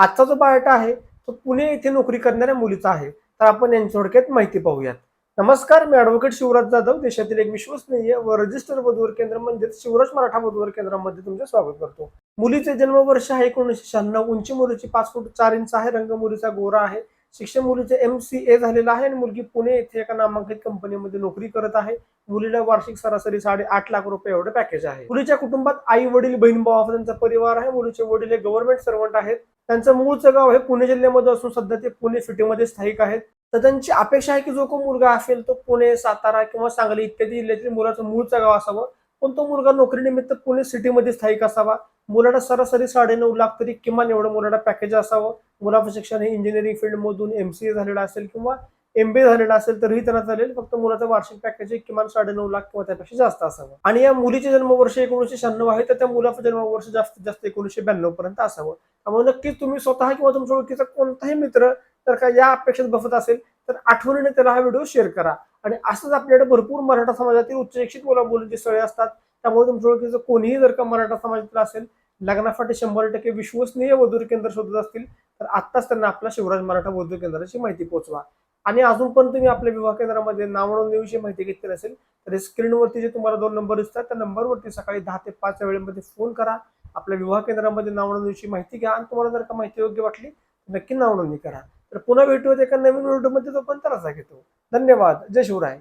आजचा जो बायोटा आहे तो पुणे येथे नोकरी करणाऱ्या मुलीचा आहे. तर आपण यांच्या थोडक्यात माहिती पाहूयात. नमस्कार मी ॲडव्होकेट शिवराज जाधव देशातील एक विश्वसनीय व रजिस्टर वधूवर केंद्र म्हणजेच शिवराज मराठा वधूवर केंद्रामध्ये तुमचे स्वागत करतो. मुलीचे जन्मवर्ष आहे एकोणीसशे शहाण्णव उंची मुलीची पाच फूट चार इंच आहे रंग मुलीचा गोरा आहे. शिक्षण मुलीचे एम सी ए झालेलं आहे आणि मुलगी पुणे येथे एका नामांकित कंपनीमध्ये नोकरी करत आहे. मुलीला वार्षिक सरासरी साडे आठ लाख रुपये एवढं पॅकेज आहे. मुलीच्या कुटुंबात आई वडील बहीण भाऊ त्यांचा परिवार आहे. मुलीचे वडील हे गव्हर्नमेंट सर्वंट आहेत. त्यांचं मूळचं गाव हे पुणे जिल्ह्यामध्ये असून सध्या ते पुणे सिटीमध्ये स्थायिक आहेत. तर त्यांची अपेक्षा आहे की जो कोण मुलगा असेल तो पुणे सातारा किंवा सांगली इत्यादी जिल्ह्यातील मुलाचं मूळचं गाव असावं. पण तो मुलगा नोकरीनिमित्त पुणे सिटीमध्ये स्थायिक असावा. मुलाला सरासरी साडेनऊ लाख तरी किमान एवढं मुलाला पॅकेज असावं. मुलाचं शिक्षण हे इंजिनिअरिंग फील्डमधून एम सी ए झालेलं असेल किंवा एम बी ए झालेलं असेल तरीही त्यांना चालेल. फक्त मुलाचं वार्षिक पॅकेज किमान साडे नऊ लाख किंवा त्यापेक्षा जास्त असावं. आणि या मुलीचे जन्मवर्ष एकोणीसशे शहाण्णव आहे तर त्या मुलाचं जन्मवर्ष जास्तीत जास्त एकोणीसशे ब्याण्णव पर्यंत असावं. त्यामुळे नक्कीच तुम्ही स्वतः किंवा तुमच्या ओळखीचा कोणताही मित्र तर का या अपेक्षेत बसत असेल तर आठवणीने त्याला हा व्हिडिओ शेअर करा. आणि असंच आपल्याकडे भरपूर मराठा समाजातील उच्च शिक्षित मुला स्थळे असतात. त्यामुळे तुमच्या ओळखीचं कोणीही जर का मराठा समाजातील असेल लग्नासाठी शंभर टक्के विश्वसनीय वधूर केंद्र शोधत असतील तर आत्ताच त्यांना आपल्या शिवराज मराठा वधूर केंद्राची माहिती पोहोचवा. आणि अजून पण तुम्ही आपल्या विवाह केंद्रामध्ये नाव नोंदणीविषयी माहिती घेतली नसेल तर स्क्रीनवरती जे तुम्हाला दोन नंबर दिसतात त्या नंबरवरती सकाळी दहा ते पाच वेळेमध्ये फोन करा. आपल्या विवाह केंद्रामध्ये नाव माहिती घ्या आणि तुम्हाला जर का माहिती योग्य वाटली नक्की नाव नोंदणी करा. तर पुन्हा भेटूयात एका नवीन व्हिडिओमध्ये तो पण त्रासा घेतो. धन्यवाद. जय शिवराय.